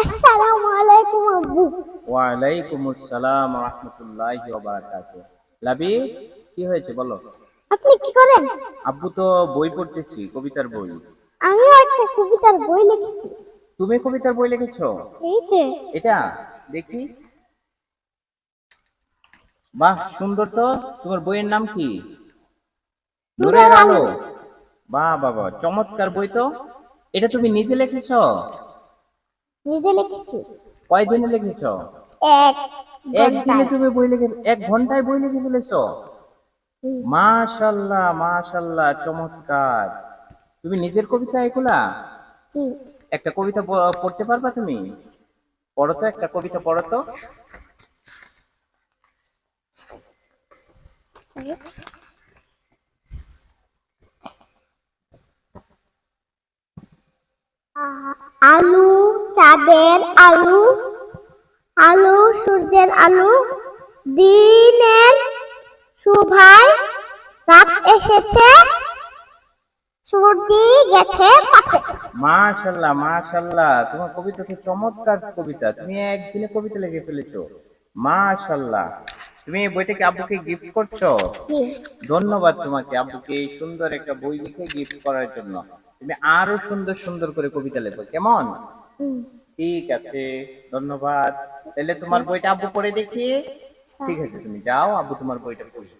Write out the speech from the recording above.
আসসালামু আলাইকুম আব্বু ওয়ালাইকুম আসসালাম রহমতুল্লাহ বারাকাতুহ লাবি কি হয়েছে বলো? আপনি কি করেন? আব্বু তো বই পড়তেছি কবিতার বই। আমিও একটা কবিতার বই লিখেছি। তুমি কবিতার বই লিখেছো? এই যে। এটা? দেখি। বাহ সুন্দর তো। তোমার বইয়ের নাম কি? নূরের আলো বাহ বাবা চমৎকার বই তো। এটা তুমি নিজে লিখেছো? নিজে লিখেছি? কয় দিনে লিখেছো? এক একদিনে। তুমি বই লিখে এক ঘন্টায় বই লিখে ফেলেছো? মাশাল্লাহ মাশাল্লাহ চমৎকার। তুমি নিজের কবিতা এগুলা? একটা কবিতা পড়তে পারবা তুমি? পড়ো তো একটা কবিতা পড়ো তো। আলু চাঁদের আলু আলু সূর্যের আলু দিনের শুভায় রাত এসেছে সূর্য গেছে পাতে। মাশাল্লাহ মাশাল্লাহ তোমার কবিতা তো চমৎকার কবিতা তুমি একদিনে কবিতা লিখে ফেলেছো। মাশাল্লাহ তুমি এই বইটাকে আব্বুকে গিফট করছ? ধন্যবাদ তোমাকে আব্বুকে এই সুন্দর একটা বই লিখে গিফট করার জন্য। তুমি আরও সুন্দর সুন্দর করে কবিতা লেখো কেমন? ঠিক আছে ধন্যবাদ। তাহলে তোমার বইটা আব্বু পড়ে দেখি। ঠিক আছে তুমি যাও আব্বু তোমার বইটা পড়ি